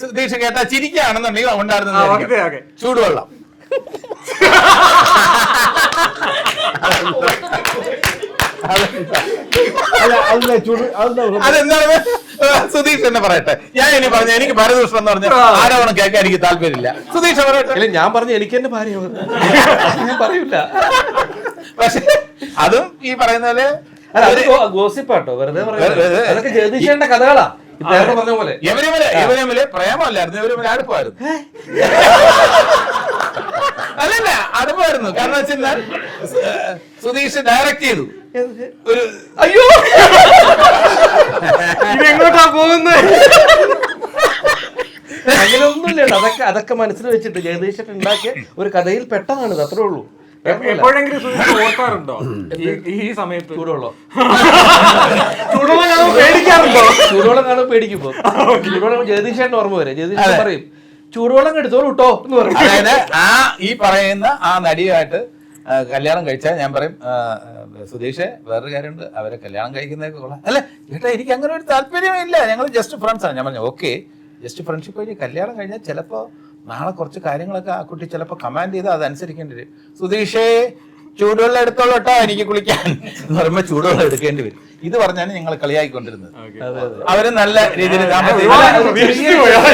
സുധീഷ് കേട്ടാ ചിരിക്കുകയാണെന്നുണ്ടെങ്കിൽ ഉണ്ടായിരുന്നത്. ചൂടുവെള്ളം. അതെന്താണ്? സുധീഷ് എന്നെ പറയട്ടെ. ഞാൻ ഇനി പറഞ്ഞ എനിക്ക് ഭരതകൃഷ്ണൻ എന്ന് പറഞ്ഞ ആരോപണം കേൾക്കാൻ എനിക്ക് താല്പര്യമില്ല. സുധീഷ് പറയട്ടെ. അല്ല ഞാൻ പറഞ്ഞു എനിക്ക് എന്റെ ഭാര്യ ഞാൻ പറയൂല. പക്ഷെ അതും ഈ പറയുന്ന പോലെ ഗോസിപ്പാട്ടോ? വെറുതെ കഥകളാ. പറഞ്ഞ പോലെ. ഇവർ തമ്മിൽ പ്രേമല്ലായിരുന്നു ഇവർ അടുപ്പായിരുന്നു. അല്ലല്ല അടുപ്പായിരുന്നു. കാരണം വെച്ചാൽ സുധീഷ് ഡയറക്ട് ചെയ്തു. ഒരു അയ്യോ! എങ്ങോട്ടാ പോകുന്നത് അങ്ങനെയൊന്നുമില്ല അതൊക്കെ അതൊക്കെ മനസ്സിൽ വെച്ചിട്ട് ജഗദീഷ് ഉണ്ടാക്കിയ ഒരു കഥയിൽ പെട്ടതാണ് ഇത് അത്രേ ഉള്ളൂ. എപ്പോഴെങ്കിലും ഓർക്കാറുണ്ടോ? ഈ- സമയത്ത്? ചൂടുള്ളോ ചൂടുള്ള ചൂടുവെള്ളം കാണുമ്പോൾ പേടിക്കുമ്പോ. ചൂടുവെള്ളം ജഗദീശേട്ടൻ ഓർമ്മ വരെ. ജഗദീശൻ പറയും ചൂടുവെള്ളം എടുത്തോളൂ കേട്ടോ എന്ന് പറയും. അതായത് ആ ഈ പറയുന്ന ആ നടിയായിട്ട് കല്യാണം കഴിച്ചാൽ ഞാൻ പറയും സുധീഷെ വേറൊരു കാര്യമുണ്ട്. അവരെ കല്യാണം കഴിക്കുന്നതൊക്കെ കൊള്ളാം. അല്ല ചേട്ടാ എനിക്ക് അങ്ങനെ ഒരു താല്പര്യമേ ഇല്ല. ഞങ്ങൾ ജസ്റ്റ് ഫ്രണ്ട്സ് ആണ്. ഞാൻ പറഞ്ഞു ഓക്കെ. ജസ്റ്റ് ഫ്രണ്ട്ഷിപ്പ് കഴിഞ്ഞ് കല്യാണം കഴിഞ്ഞാൽ ചിലപ്പോൾ നാളെ കുറച്ച് കാര്യങ്ങളൊക്കെ ആ കുട്ടി ചിലപ്പോൾ കമാൻഡ് ചെയ്താൽ അതനുസരിക്കേണ്ടി വരും. സുധീഷേ ചൂടുവെള്ളം എടുത്തോളൂ കേട്ടോ എനിക്ക് കുളിക്കാൻ എന്ന് പറയുമ്പോൾ ചൂടുവെള്ളം എടുക്കേണ്ടി വരും ഇത് പറഞ്ഞാണ് ഞങ്ങൾ കളിയാക്കിക്കൊണ്ടിരുന്നത് അവർ നല്ല രീതിയിൽ